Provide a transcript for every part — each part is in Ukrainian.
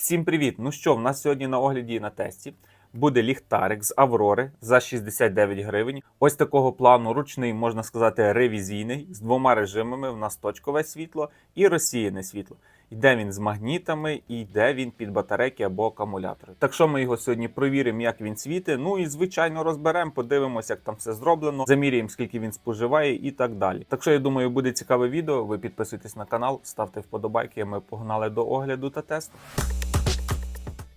Всім привіт! Ну що, в нас сьогодні на огляді і на тесті буде ліхтарик з Аврори за 69 гривень. Ось такого плану ручний, можна сказати, ревізійний, з двома режимами. У нас точкове світло і розсіяне світло. Йде він з магнітами і йде він під батарейки або акумулятори. Так що ми його сьогодні провіримо, як він світить. Ну і звичайно розберемо, подивимося, як там все зроблено, заміряємо, скільки він споживає і так далі. Так що я думаю, буде цікаве відео. Ви підписуйтесь на канал, ставте вподобайки. Ми погнали до огляду та тесту.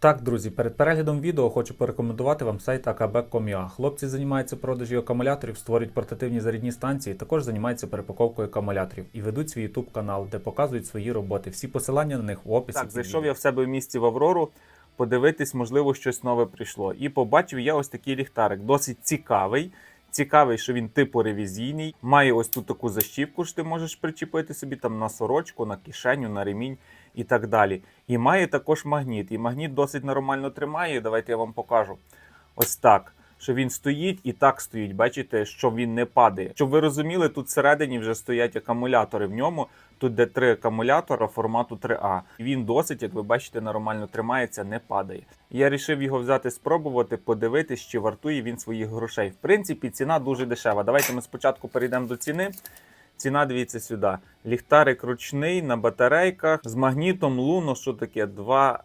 Так, друзі, перед переглядом відео хочу порекомендувати вам сайт akb.com.ua. Хлопці займаються продажі акумуляторів, створюють портативні зарядні станції, також займаються перепаковкою акумуляторів і ведуть свій YouTube канал, де показують свої роботи. Всі посилання на них в описі. Так, зайшов я в себе в місті в Аврору. Подивитись, можливо, щось нове прийшло. І побачив я ось такий ліхтарик, досить цікавий. Цікавий, що він типу ревізійний. Має ось тут таку защіпку, що ти можеш причепити собі там на сорочку, на кишеню, на ремінь і так далі. І має також магніт. І магніт досить нормально тримає. Давайте я вам покажу. Ось так. Що він стоїть і так стоїть. Бачите, що він не падає. Щоб ви розуміли, тут всередині вже стоять акумулятори в ньому. Тут де три акумулятора формату 3А. Він досить, як ви бачите, нормально тримається, не падає. Я вирішив його взяти, спробувати, подивитись, чи вартує він своїх грошей. В принципі, ціна дуже дешева. Давайте ми спочатку перейдемо до ціни. Ціна, дивіться сюди. Ліхтарик ручний на батарейках з магнітом Луно, що таке? 2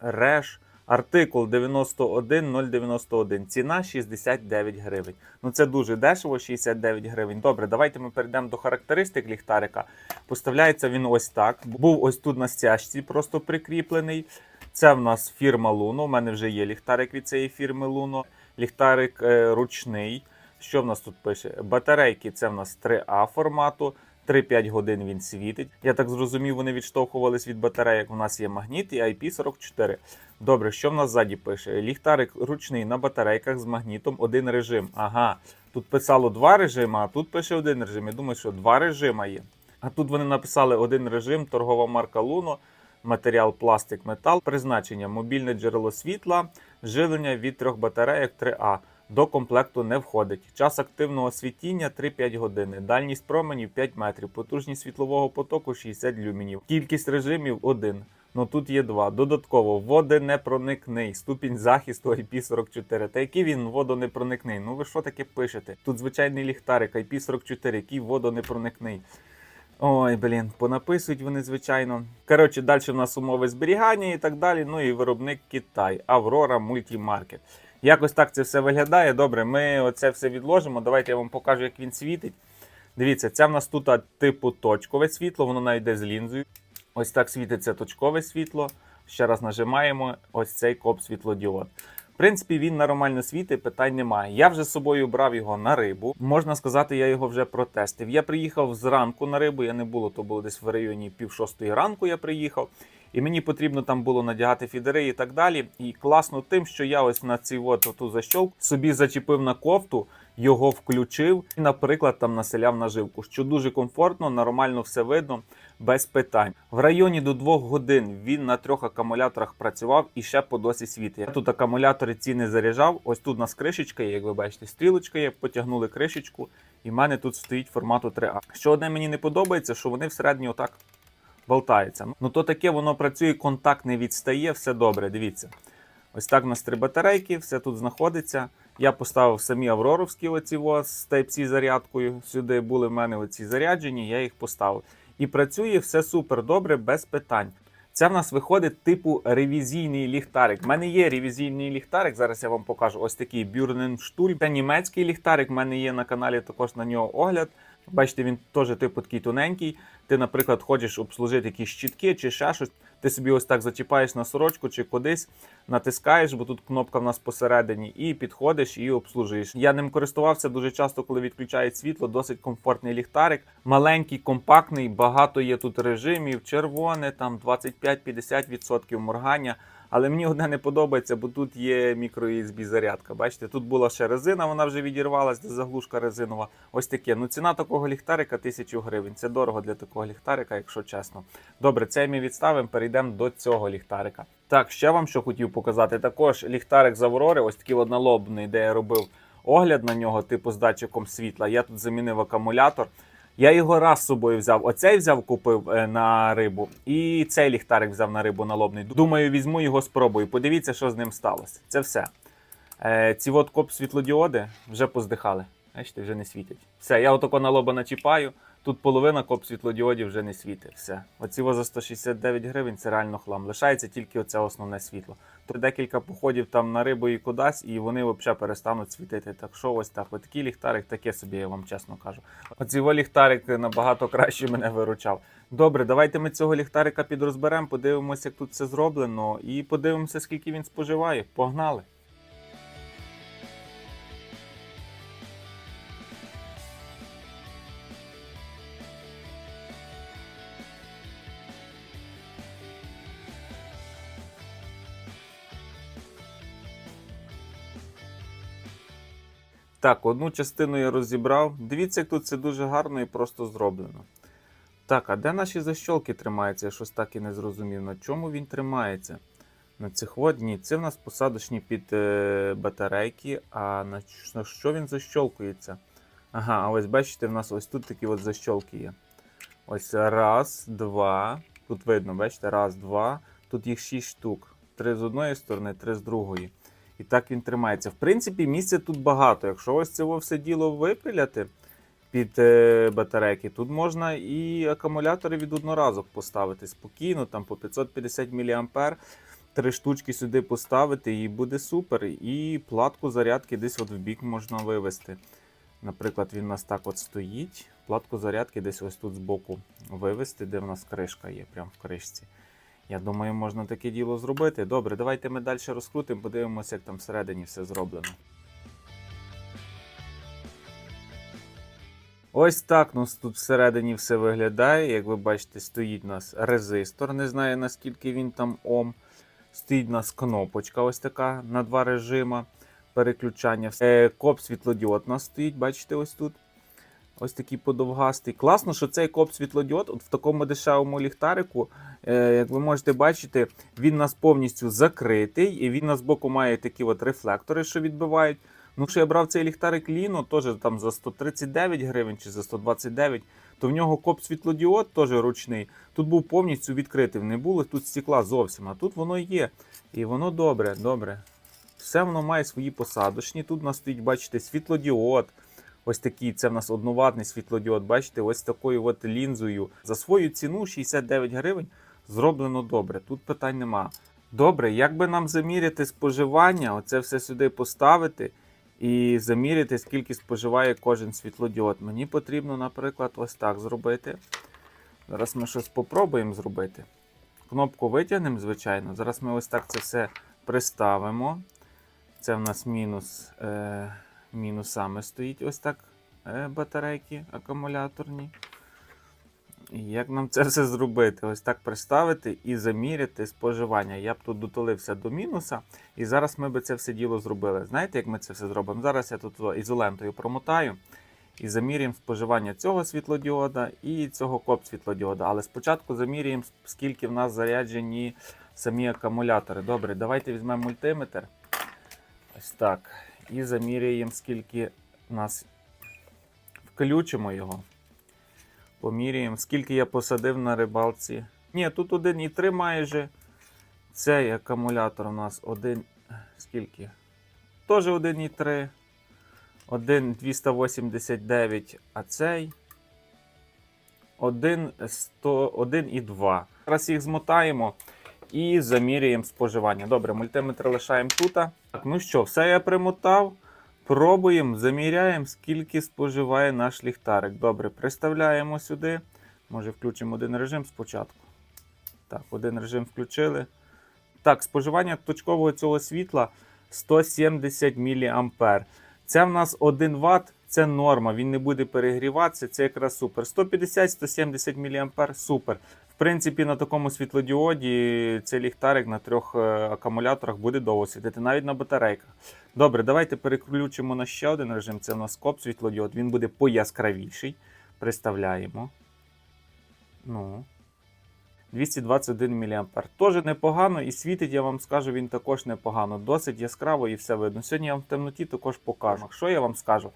реш. Артикул 91091. Ціна 69 гривень. Ну це дуже дешево, 69 гривень. Добре, давайте ми перейдемо до характеристик ліхтарика. Поставляється він ось так. Був ось тут на стяжці, просто прикріплений. Це в нас фірма Luno. У мене вже є ліхтарик від цієї фірми Luno. Ліхтарик е, ручний. Що в нас тут пише? Батарейки це в нас 3А формату. 3-5 годин він світить. Я так зрозумів, вони відштовхувались від батарейок. У нас є магніт і IP44. Добре, що в нас ззаді пише? Ліхтарик ручний на батарейках з магнітом, один режим. Ага, тут писало два режими, а тут пише один режим. Я думаю, що два режими є. А тут вони написали один режим, торгова марка Luno, матеріал пластик метал, призначення, мобільне джерело світла, живлення від трьох батарейок 3А. До комплекту не входить. Час активного світіння 3-5 години. Дальність променів 5 метрів. Потужність світлового потоку 60 люмінів. Кількість режимів 1. Ну тут є 2. Додатково водонепроникний. Ступінь захисту IP44. Та який він водонепроникний? Ну ви що таке пишете? Тут звичайний ліхтарик IP44, який водонепроникний. Ой, блін, понаписують вони, звичайно. Коротше, далі в нас умови зберігання і так далі. Ну і виробник Китай, Аврора Мультімаркет. Якось так це все виглядає. Добре, ми оце все відложимо. Давайте я вам покажу, як він світить. Дивіться, це в нас тут типу точкове світло, воно навіть йде з лінзою. Ось так світиться точкове світло. Ще раз нажимаємо ось цей коп світлодіод. В принципі, він нормально світить, питань немає. Я вже з собою брав його на рибу. Можна сказати, я його вже протестив. Я приїхав зранку на рибу, я не було, то було десь в районі пів шостої ранку я приїхав. І мені потрібно там було надягати фідери і так далі. І класно тим, що я ось на цій от ту защолку собі зачепив на кофту, його включив і, наприклад, там населяв наживку, що дуже комфортно, нормально все видно, без питань. В районі до двох годин він на трьох акумуляторах працював і ще по досі світить. Я тут акумулятори ці не заряджав. Ось тут у нас кришечка є, як ви бачите, стрілочка є, потягнули кришечку, і в мене тут стоїть формату 3А. Що одне мені не подобається, що вони всередині отак болтаються. Ну то таке воно працює, контакт не відстає, все добре. Дивіться. Ось так у нас три батарейки, все тут знаходиться. Я поставив самі авроровські оці з Type-C зарядкою. Сюди були в мене оці заряджені, я їх поставив. І працює все супер добре, без питань. Це в нас виходить типу ревізійний ліхтарик. У мене є ревізійний ліхтарик. Зараз я вам покажу ось такий Бюрненштуль. Це німецький ліхтарик. У мене є на каналі також на нього огляд. Бачите, він теж типу такий тоненький. Ти, наприклад, хочеш обслужити якісь щітки чи ще щось. Ти собі ось так зачіпаєш на сорочку чи кудись, натискаєш, бо тут кнопка в нас посередині, і підходиш і обслужуєш. Я ним користувався дуже часто, коли відключають світло. Досить комфортний ліхтарик. Маленький, компактний, багато є тут режимів, червоне, там 25-50% моргання. Але мені одне не подобається, бо тут є мікро-USB зарядка. Бачите, тут була ще резина, вона вже відірвалась, де заглушка резинова. Ось таке. Ну ціна такого ліхтарика 1000 гривень. Це дорого для такого ліхтарика, якщо чесно. Добре, цей ми відставимо, перейдемо до цього ліхтарика. Так, ще вам що хотів показати. Також ліхтарик з Аврори, ось такий однолобний, де я робив огляд на нього, типу з датчиком світла. Я тут замінив акумулятор. Я його раз з собою взяв. Оцей взяв, купив е, на рибу, і цей ліхтарик взяв на рибу налобний. Думаю, візьму його спробую. Подивіться, що з ним сталося. Це все. Е, ці от коп світлодіоди вже поздихали. Бачите, вже не світять. Все, я отако на лоба начіпаю. Тут половина коп світлодіодів вже не світить. Все. Оці за 169 гривень це реально хлам. Лишається тільки оце основне світло. То декілька походів там на рибу і кудись, і вони взагалі перестануть світити. Так що ось так. Ось ліхтарик, таке собі, я вам чесно кажу. Оцей ліхтарик набагато краще мене виручав. Добре, давайте ми цього ліхтарика підрозберемо, подивимося, як тут все зроблено, і подивимося, скільки він споживає. Погнали! Так, одну частину я розібрав. Дивіться, як тут це дуже гарно і просто зроблено. Так, а де наші защолки тримаються? Я щось так і не зрозумів. На чому він тримається? На цих от? Ні, це в нас посадочні під е, батарейки. А на що він защолкується? Ага, а ось бачите, в нас ось тут такі от защолки є. Ось раз, два. Тут видно, бачите, раз, два. Тут їх шість штук. Три з одної сторони, три з другої. І так він тримається. В принципі, місця тут багато. Якщо ось це все діло випиляти під е, батарейки, тут можна і акумулятори від одноразок поставити спокійно, там по 550 мА. Три штучки сюди поставити, і буде супер. І платку зарядки десь от в бік можна вивести. Наприклад, він у нас так от стоїть. Платку зарядки десь ось тут збоку вивести, де в нас кришка є, прямо в кришці. Я думаю, можна таке діло зробити. Добре, давайте ми далі розкрутимо, подивимося, як там всередині все зроблено. Ось так у нас тут всередині все виглядає. Як ви бачите, стоїть у нас резистор. Не знаю наскільки він там ом. Стоїть у нас кнопочка, ось така на два режима переключання. Е, коп світлодіод у нас стоїть, бачите, ось тут. Ось такий подовгастий. Класно, що цей коп світлодіод от в такому дешевому ліхтарику, е, як ви можете бачити, він нас повністю закритий, і він у нас збоку має такі от рефлектори, що відбивають. Ну, що я брав цей ліхтарик Ліно, теж там за 139 гривень чи за 129, то в нього коп світлодіод теж ручний. Тут був повністю відкритий, не було тут стекла зовсім, а тут воно є. І воно добре, добре. Все воно має свої посадочні. Тут у нас стоїть, бачите, світлодіод. Ось такий, це в нас одноватний світлодіод. Бачите, ось такою от лінзою. За свою ціну 69 гривень зроблено добре. Тут питань нема. Добре, як би нам заміряти споживання, оце все сюди поставити і заміряти, скільки споживає кожен світлодіод. Мені потрібно, наприклад, ось так зробити. Зараз ми щось спробуємо зробити. Кнопку витягнемо, звичайно. Зараз ми ось так це все приставимо. Це в нас мінус. Е- мінусами стоїть ось так е, батарейки акумуляторні. І Як нам це все зробити? Ось так приставити і заміряти споживання. Я б тут дотулився до мінуса, і зараз ми би це все діло зробили. Знаєте, як ми це все зробимо? Зараз я тут ізолентою промотаю і замірюємо споживання цього світлодіода і цього коп світлодіода. Але спочатку замірюємо, скільки в нас заряджені самі акумулятори. Добре, давайте візьмемо мультиметр. Ось так. І заміряємо, скільки нас включимо його. Поміряємо, скільки я посадив на рибалці. Ні, тут 1,3 майже. Цей акумулятор у нас один. Скільки? Теж 1,3. 1,289, а цей 1,102. Зараз їх змотаємо і заміряємо споживання. Добре, мультиметр лишаємо тут. Так, ну що, все я примотав. Пробуємо, заміряємо, скільки споживає наш ліхтарик. Добре, приставляємо сюди. Може, включимо один режим спочатку. Так, один режим включили. Так, споживання точкового цього світла 170 мА. Це в нас 1 Вт, це норма, він не буде перегріватися, це якраз супер. 150-170 мА супер. Принципі, на такому світлодіоді цей ліхтарик на трьох е, акумуляторах буде довго світити, навіть на батарейках. Добре, давайте переключимо на ще один режим. Це у нас коп світлодіод, він буде пояскравіший. Приставляємо. Ну. 221 мА. Теж непогано і світить, я вам скажу, він також непогано. Досить яскраво і все видно. Сьогодні я вам в темноті також покажу. Що я вам скажу?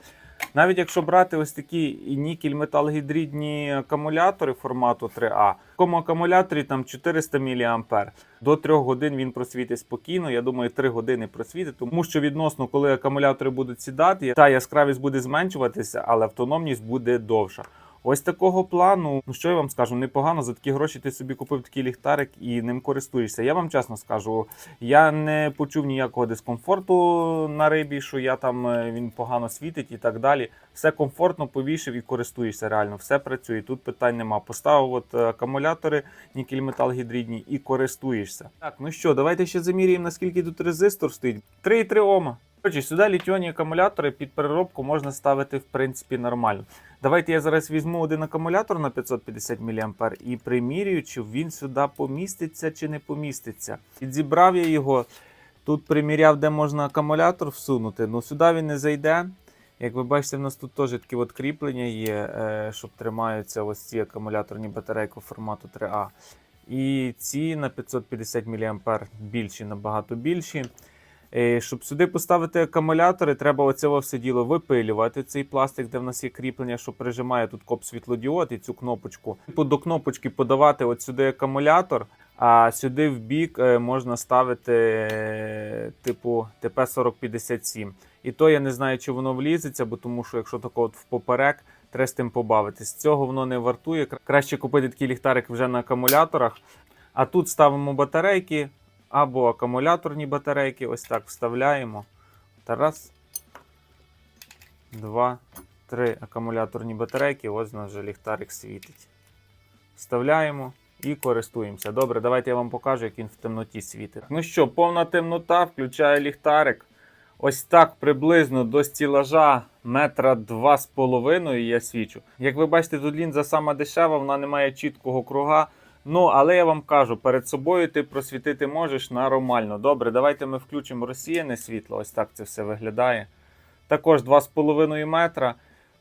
Навіть якщо брати ось такі нікель металгідридні акумулятори формату 3А, в такому акумуляторі там 400 мА. До 3 годин він просвітить спокійно. Я думаю, 3 години просвітить, тому що відносно, коли акумулятори будуть сідати, та яскравість буде зменшуватися, але автономність буде довша. Ось такого плану, ну що я вам скажу, непогано за такі гроші ти собі купив такий ліхтарик і ним користуєшся. Я вам чесно скажу, я не почув ніякого дискомфорту на рибі, що я там е, він погано світить і так далі. Все комфортно повішив і користуєшся реально, все працює. Тут питань нема. Поставив от е, акумулятори нікель метал гідридні і користуєшся. Так, ну що, давайте ще заміряємо, наскільки тут резистор стоїть. 3,3 Ома. Коротше, сюди літіонні акумулятори під переробку можна ставити в принципі нормально. Давайте я зараз візьму один акумулятор на 550 мА і примірюю, чи він сюди поміститься чи не поміститься. Підзібрав я його. Тут приміряв, де можна акумулятор всунути. Ну сюди він не зайде. Як ви бачите, в нас тут теж такі от кріплення є, е, щоб тримаються ось ці акумуляторні батарейки формату 3А. І ці на 550 мА більші, набагато більші. Е, Щоб сюди поставити акумулятори, треба оце все діло випилювати. Цей пластик, де в нас є кріплення, що прижимає тут коп світлодіод і цю кнопочку. Типу до кнопочки подавати от сюди акумулятор, а сюди в бік е, можна ставити е, типу ТП-4057. І то я не знаю, чи воно влізеться, бо тому що якщо тако от впоперек, треба з тим побавитись. Цього воно не вартує. Краще купити такий ліхтарик вже на акумуляторах. А тут ставимо батарейки або акумуляторні батарейки. Ось так вставляємо. Та раз, два, три акумуляторні батарейки. Ось у нас вже ліхтарик світить. Вставляємо і користуємося. Добре, давайте я вам покажу, як він в темноті світить. Ну що, повна темнота, включаю ліхтарик. Ось так приблизно до стілажа метра два з половиною я свічу. Як ви бачите, тут лінза сама дешева, вона не має чіткого круга. Ну, але я вам кажу, перед собою ти просвітити можеш нормально. Добре, давайте ми включимо розсіяне світло. Ось так це все виглядає. Також 2,5 метра.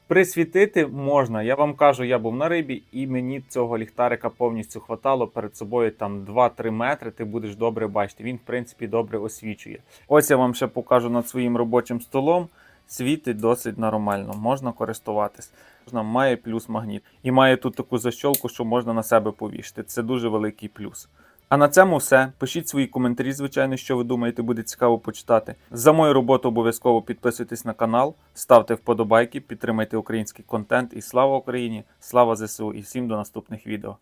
Присвітити можна. Я вам кажу, я був на рибі, і мені цього ліхтарика повністю хватало. Перед собою там 2-3 метри. Ти будеш добре бачити. Він, в принципі, добре освічує. Ось я вам ще покажу над своїм робочим столом. Світить досить нормально, можна користуватись. Можна, має плюс магніт. І має тут таку защолку, що можна на себе повішати. Це дуже великий плюс. А на цьому все. Пишіть свої коментарі, звичайно, що ви думаєте, буде цікаво почитати. За мою роботу обов'язково підписуйтесь на канал, ставте вподобайки, підтримайте український контент і слава Україні! Слава ЗСУ і всім до наступних відео.